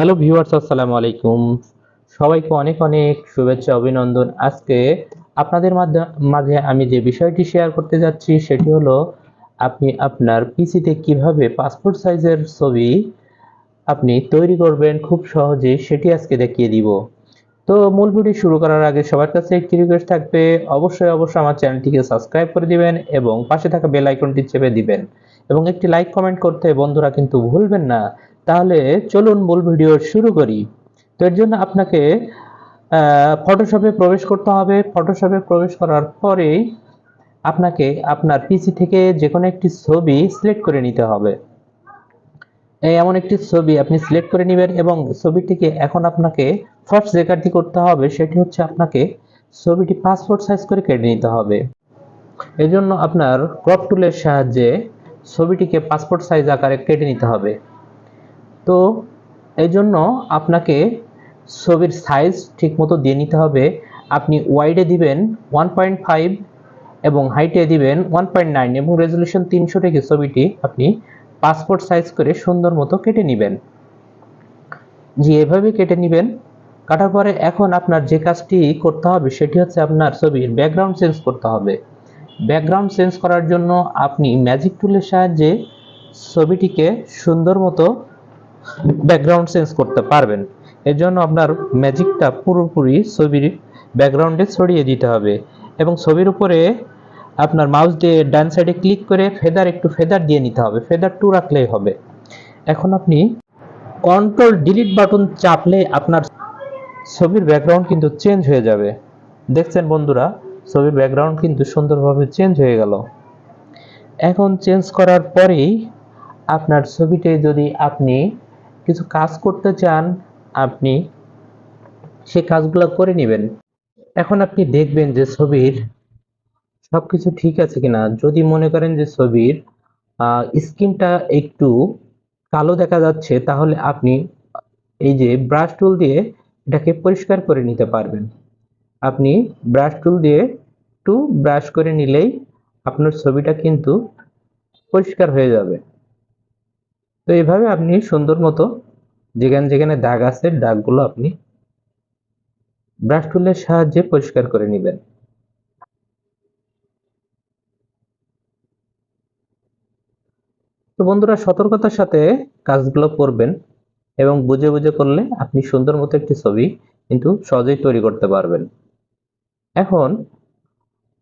Hello viewers আসসালামু আলাইকুম। সবাইকে অনেক অনেক শুভেচ্ছা, অভিনন্দন। আজকে আপনাদের মাঝে আমি যে বিষয়টি শেয়ার করতে যাচ্ছি, সেটি হলো আপনি আপনার পিসিতে কীভাবে পাসপোর্ট সাইজের ছবি আপনি তৈরি করবেন খুব সহজে, সেটি আজকে দেখিয়ে দিব। তো মূল ভিডিও শুরু করার আগে সবার কাছে একটি রিকোয়েস্ট থাকবে, অবশ্যই অবশ্যই আমার চ্যানেলটিকে সাবস্ক্রাইব করে দিবেন এবং পাশে থাকা বেল আইকনটি চেপে দিবেন এবং একটি লাইক কমেন্ট করতে বন্ধুরা কিন্তু ভুলবেন না। তাহলে চলুন মূল ভিডিও শুরু করি। তো এর জন্য আপনাকে ফটোশপে প্রবেশ করতে হবে। ফটোশপে প্রবেশ করার পরেই আপনাকে আপনার পিসি থেকে যে কোনো একটি ছবি সিলেক্ট করে নিতে হবে। এই এমন একটি ছবি আপনি সিলেক্ট করে নেবেন এবং ছবিটিকে এখন আপনাকে ফার্স্ট যে কাজটি করতে হবে, সেটি হচ্ছে আপনাকে ছবিটি পাসপোর্ট সাইজ করে কেটে নিতে হবে। এজন্য আপনার ক্রপ টুলের সাহায্যে ছবিটিকে পাসপোর্ট সাইজ আকারে কেটে নিতে হবে। তো এই জন্য আপনাকে ছবির সাইজ ঠিকমতো দিয়ে নিতে হবে। আপনি ওয়াইডে দিবেন ওয়ান পয়েন্ট ফাইভ এবং হাইটে দিবেন ওয়ান পয়েন্ট নাইন এবং রেজলিউশন তিনশো থেকে ছবিটি আপনি পাসপোর্ট সাইজ করে সুন্দর মতো কেটে নেবেন। জি, এভাবে কেটে নেবেন। কাটার পরে এখন আপনার যে কাজটি করতে হবে সেটি হচ্ছে আপনার ছবির ব্যাকগ্রাউন্ড চেঞ্জ করতে হবে। ব্যাকগ্রাউন্ড চেঞ্জ করার জন্য আপনি ম্যাজিক টুলের সাহায্যে ছবিটিকে সুন্দর মতো ব্যাকগ্রাউন্ড চেঞ্জ করতে পারবেন। এর জন্য আপনার ম্যাজিকটা পুরোপুরি ছবির ব্যাকগ্রাউন্ডে ছড়িয়ে দিতে হবে এবং ছবির উপরে আপনার মাউস দিয়ে ডান সাইডে ক্লিক করে ফেদার একটু ফেদার দিয়ে নিতে হবে। ফেদার টু রাখলেই হবে। এখন আপনি কন্ট্রোল ডিলিট বাটন চাপলে আপনার ছবির ব্যাকগ্রাউন্ড কিন্তু চেঞ্জ হয়ে যাবে। দেখছেন বন্ধুরা, ছবির ব্যাকগ্রাউন্ড কিন্তু সুন্দরভাবে চেঞ্জ হয়ে গেল। এখন চেঞ্জ করার পরেই আপনার ছবিতে যদি আপনি কিছু কাজ করতে চান, আপনি সেই কাজগুলো করে নেবেন। এখন আপনি দেখবেন যে ছবির সবকিছু ঠিক আছে কিনা। যদি মনে করেন যে ছবির স্কিনটা একটু কালো দেখা যাচ্ছে, তাহলে আপনি এই যে ব্রাশ টুল দিয়ে এটাকে পরিষ্কার করে নিতে পারবেন। আপনি ব্রাশ টুল দিয়ে একটু ব্রাশ করে নিলেই আপনার ছবিটা কিন্তু পরিষ্কার হয়ে যাবে। তো এইভাবে আপনি সুন্দর মতো যেখানে যেখানে দাগ আছে, দাগগুলো আপনি ব্রাশ টুলের সাহায্যে পরিষ্কার করে নেবেন। তো বন্ধুরা, সতর্কতার সাথে কাজগুলো করবেন এবং বুঝে বুঝে করলে আপনি সুন্দর মতো একটি ছবি কিন্তু সহজেই তৈরি করতে পারবেন। এখন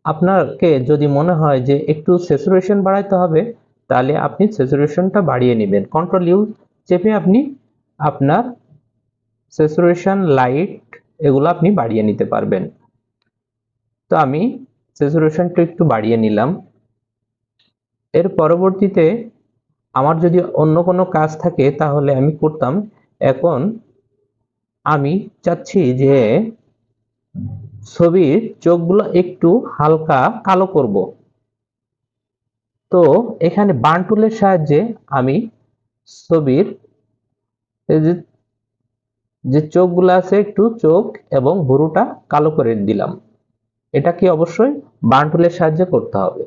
আপনাকে যদি মনে হয় যে একটু স্যাচুরেশন বাড়াইতে হবে তাহলে আপনি স্যাচুরেশনটা বাড়িয়ে নেবেন। কন্ট্রোল ইউ চেপে আপনি আপনার স্যাচুরেশন লাইট এগুলো আপনি বাড়িয়ে নিতে পারবেন। তো আমি স্যাচুরেশনটা একটু বাড়িয়ে নিলাম। এর পরবর্তীতে আমার যদি অন্য কোনো কাজ থাকে তাহলে আমি করতাম। এখন আমি চাচ্ছি যে ছবির চোখগুলো একটু হালকা কালো করব। তো এখানে বান টুলের সাহায্যে আমি ছবির যে চোখগুলো আছে একটু চোখ এবং ভুরুটা কালো করে দিলাম। এটা কি অবশ্যই বান টুলের সাহায্যে করতে হবে।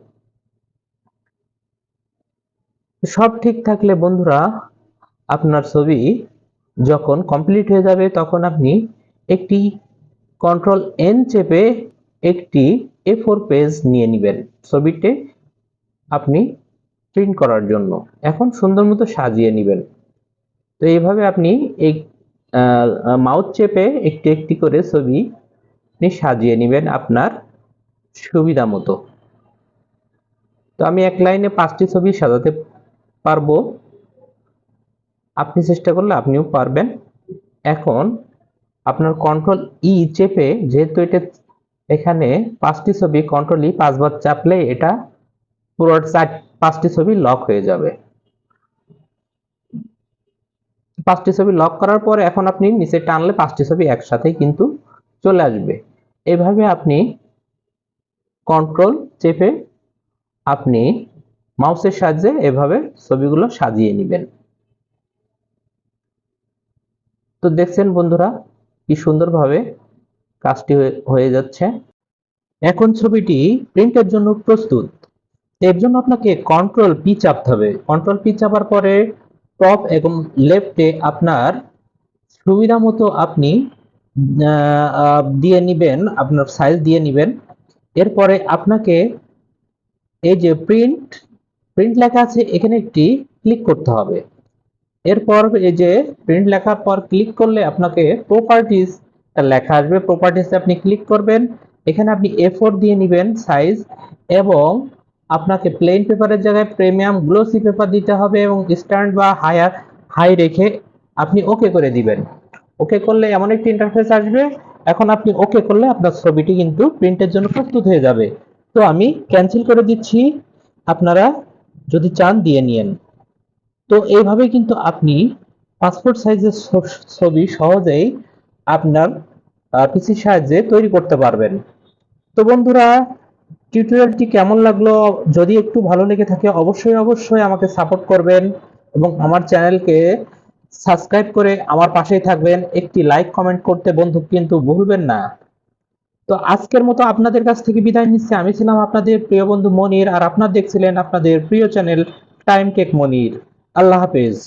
সব ঠিক থাকলে বন্ধুরা, আপনার ছবি যখন কমপ্লিট হয়ে যাবে তখন আপনি একটি কন্ট্রোল এন চেপে একটি এ ফোর পেজ নিয়ে নেবেন। ছবিতে আপনি প্রিন্ট করার জন্য। এখন সুন্দর মতো সাজিয়ে নেবেন। তো এইভাবে আপনি এই মাউথ চেপে একটি একটি করে ছবি আপনি সাজিয়ে নেবেন আপনার সুবিধা মতো। তো আমি এক লাইনে পাঁচটি ছবি সাজাতে পারব। আপনি চেষ্টা করলে আপনিও পারবেন। এখন আপনার কন্ট্রোল ই চেপে, যেহেতু এটা এখানে পাঁচটি ছবি কন্ট্রোল ই পাঁচবার চাপলে এটা পুরো চার, পাঁচটি ছবি লক হয়ে যাবে। পাঁচটি ছবি লক করার পর এখন আপনি নিচে টানলে পাঁচটি ছবি একসাথে কিন্তু চলে আসবে। এভাবে আপনি কন্ট্রোল চেপে আপনি মাউসের সাহায্যে এভাবে ছবিগুলো সাজিয়ে নেবেন। তো দেখছেন বন্ধুরা কি সুন্দরভাবে কাজটি হয়ে যাচ্ছে। এখন ছবিটি প্রিন্টের জন্য প্রস্তুত। এর জন্য আপনাকে কন্ট্রোল পি চাপতে হবে। কন্ট্রোল পি চাপার পরে টপ এবং লেফটে আপনার সুবিধা মতো আপনি দিয়ে নিবেন, আপনার সাইজ দিয়ে নিবেন। এরপরে আপনাকে এই যে প্রিন্ট প্রিন্ট লেখা আছে, এখানে একটি ক্লিক করতে হবে। এরপর এই যে প্রিন্ট লেখার পর ক্লিক করলে আপনাকে প্রপার্টিজ লেখা আসবে। প্রপার্টিসে আপনি ক্লিক করবেন। এখানে আপনি এ দিয়ে নেবেন সাইজ এবং আপনাকে প্লেন পেপারের জায়গায় প্রিমিয়াম গ্লোসি পেপার দিতে হবে এবং স্ট্যান্ড বা হায়ার হাই রেখে আপনি ওকে করে দিবেন। ওকে করলে এমন একটি ইন্টারফেস আসবে। এখন আপনি ওকে করলে আপনার ছবিটি কিন্তু প্রিন্টের জন্য প্রস্তুত হয়ে যাবে। তো আমি ক্যান্সেল করে দিচ্ছি। আপনারা যদি চান দিয়ে নিয়েন। তো এইভাবে কিন্তু আপনি পাসপোর্ট সাইজের ছবি সহজেই আপনার পিসির সাহায্যে তৈরি করতে পারবেন। তো বন্ধুরা টিউটোরিয়ালটি কেমন লাগল? যদি একটু ভালো লেগে থাকে, অবশ্যই অবশ্যই আমাকে সাপোর্ট করবেন এবং আমার চ্যানেলকে সাবস্ক্রাইব করে আমার পাশেই থাকবেন। একটি লাইক কমেন্ট করতে বন্ধু কিন্তু ভুলবেন না। তো আজকের মতো আপনাদের কাছ থেকে বিদায় নিচ্ছি। আমি ছিলাম আপনাদের প্রিয় বন্ধু মনির আর আপনারা দেখছিলেন আপনাদের প্রিয় চ্যানেল টাইম টেক মনির। আল্লাহ হাফেজ।